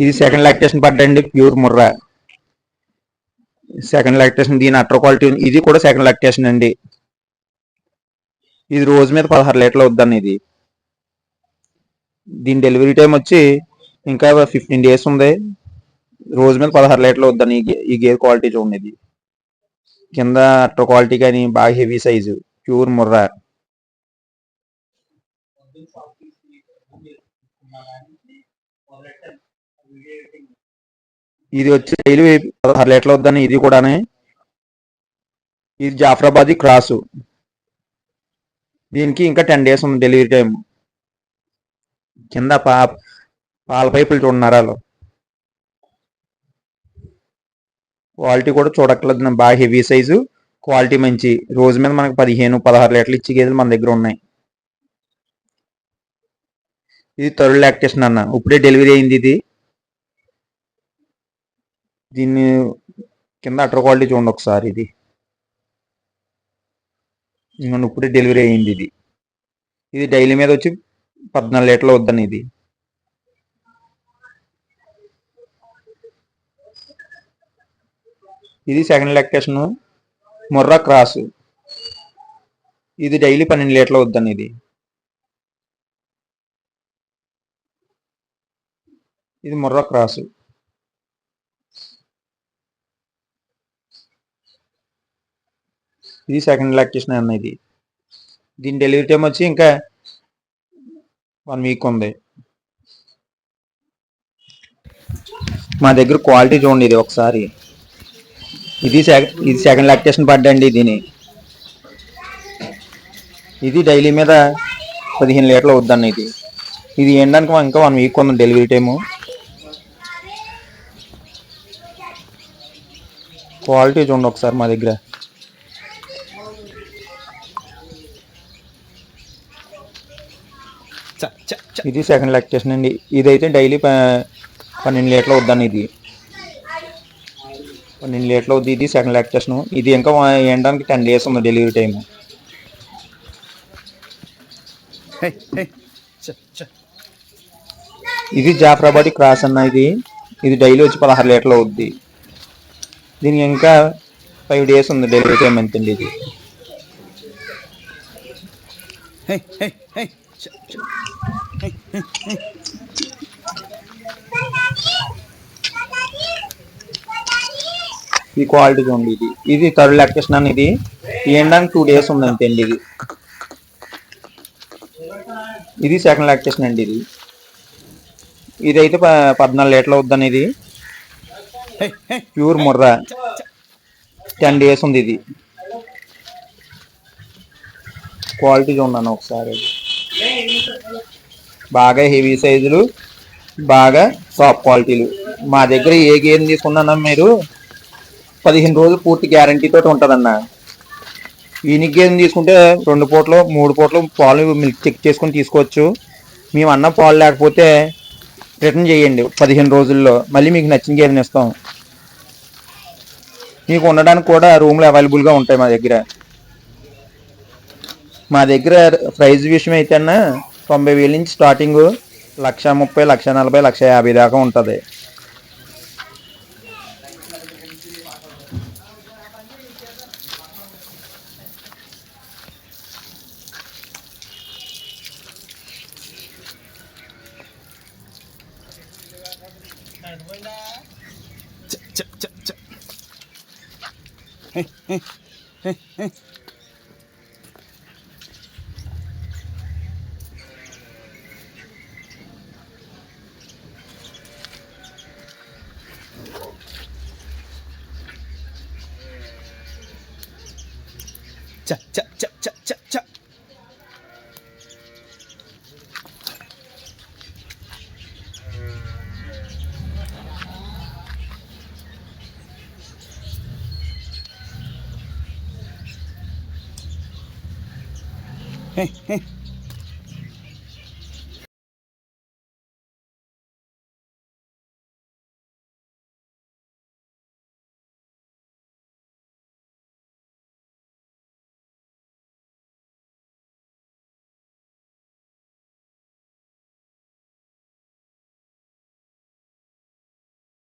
ఇది second lactation పడ్డండి pure Murrah. Second lactation దీని అట్ర క్వాలిటీ ఇది కూడా సెకండ్ లాక్టేషన్ అండి. ఇది రోజు మీద పదహారు లీటర్లు వద్దండి ఇది. దీని డెలివరీ టైం వచ్చి ఇంకా ఫిఫ్టీన్ డేస్ ఉంది. రోజు మీద పదహారు లీటర్లు వద్దని గే- ఈ గేర్ క్వాలిటీ చూడండి ఇది. కింద అట్ర క్వాలిటీ కానీ బాగా హెవీ సైజు ప్యూర్ ముర్రా. ఇది వచ్చి డైలీ పదహారు లీటర్లు వద్దని ఇది కూడానే. ఇది జాఫరాబాదీ క్రాసు. దీనికి ఇంకా టెన్ డేస్ ఉంది డెలివరీ టైం. కింద పా పాల పైపులు చూడండి క్వాలిటీ కూడా చూడక్కర్లేదు బాగా హెవీ సైజు. క్వాలిటీ మంచి. రోజు మీద మనకు పదిహేను పదహారు లీటర్లు ఇచ్చే గేదెలు మన దగ్గర ఉన్నాయి. ఇది థర్డ్ లాక్టేషన్ అన్న. ఇప్పుడే డెలివరీ అయింది ఇది. దీన్ని కింద అటర్ క్వాలిటీ చూడండి ఒకసారి ఇది. ఇంకొన్ని ఇప్పుడే డెలివరీ అయింది ఇది. ఇది డైలీ మీద వచ్చి పద్నాలుగు లీటర్లు వద్దని ఇది. ఇది సెకండ్ లాక్టేషన్ ముర్రా క్రాస్. ఇది డైలీ పన్నెండు లీటర్లు వద్దని ఇది. ఇది ముర్రా క్రాసు. ఇది సెకండ్ లాక్టేషన్ అన్న ఇది. దీని డెలివరీ టైం వచ్చి ఇంకా వన్ వీక్ ఉంది. మా దగ్గర క్వాలిటీ చూడండి ఇది ఒకసారి. ఇది సెకండ్ ఇది సెకండ్ లాక్టేషన్ పడ్డండి దీని. ఇది డైలీ మీద పదిహేను లీటర్లు వద్దన్న ఇది. ఇది ఏంటనుకో ఇంకా వన్ వీక్ ఉంది డెలివరీ టైము క్వాలిటీ చూడండి ఒకసారి మా దగ్గర. ఇది సెకండ్ లాక్టేషన్ అండి. ఇదైతే డైలీ పన్నెండు లీటర్లు వద్దాను ఇది. పన్నెండు లీటర్లు అవుద్ది. ఇది సెకండ్ లాక్టేషన్ ఇది ఇంకా ఎండడానికి టెన్ డేస్ ఉంది డెలివరీ టైం హే హే. చ చ. ఇది జాఫరాబాదీ క్రాస్ అన్న ఇది. ఇది డైలీ వచ్చి పదహారు లీటర్లు అవుద్ది. దీనికి ఇంకా ఫైవ్ డేస్ ఉంది డెలివరీ టైం ఎంతండి ఇది? ఈ క్వాలిటీ చూడండి ఇది. ఇది థర్డ్ లాక్టేషన్ అని ఇది. ఎండడానికి టూ డేస్ ఉంది అంతేండి ఇది. ఇది సెకండ్ లాక్టేషన్ అండి ఇది. ఇదైతే పద్నాలుగు లీటర్లు అవుద్దని ఇది. ప్యూర్ ముర్రా. టెన్ డేస్ ఉంది ఇది. క్వాలిటీ చూడండి ఒకసారి. బాగా హెవీ సైజులు బాగా సాఫ్ట్ క్వాలిటీలు. మా దగ్గర ఏ గేమ్ తీసుకున్నా మీరు? పదిహేను రోజులు పూర్తి గ్యారంటీతో ఉంటుందన్న. యూనిక్ గేమ్ తీసుకుంటే రెండు పూటలు మూడు పూటలు పాలు మిల్క్ చెక్ చేసుకొని తీసుకోవచ్చు. మేము అన్న పాలు లేకపోతే రిటర్న్ చేయండి పదిహేను రోజుల్లో. మళ్ళీ మీకు నచ్చిన గేదెని ఇస్తాం. మీకు ఉండడానికి కూడా రూమ్లు అవైలబుల్గా ఉంటాయి మా దగ్గర. మా దగ్గర ప్రైజ్ విషయం అయితే అన్న తొంభై వేల నుంచి స్టార్టింగ్ లక్ష ముప్పై లక్ష నలభై లక్ష యాభై దాకా ఉంటుంది. చ చ chạy chạy hey, hey.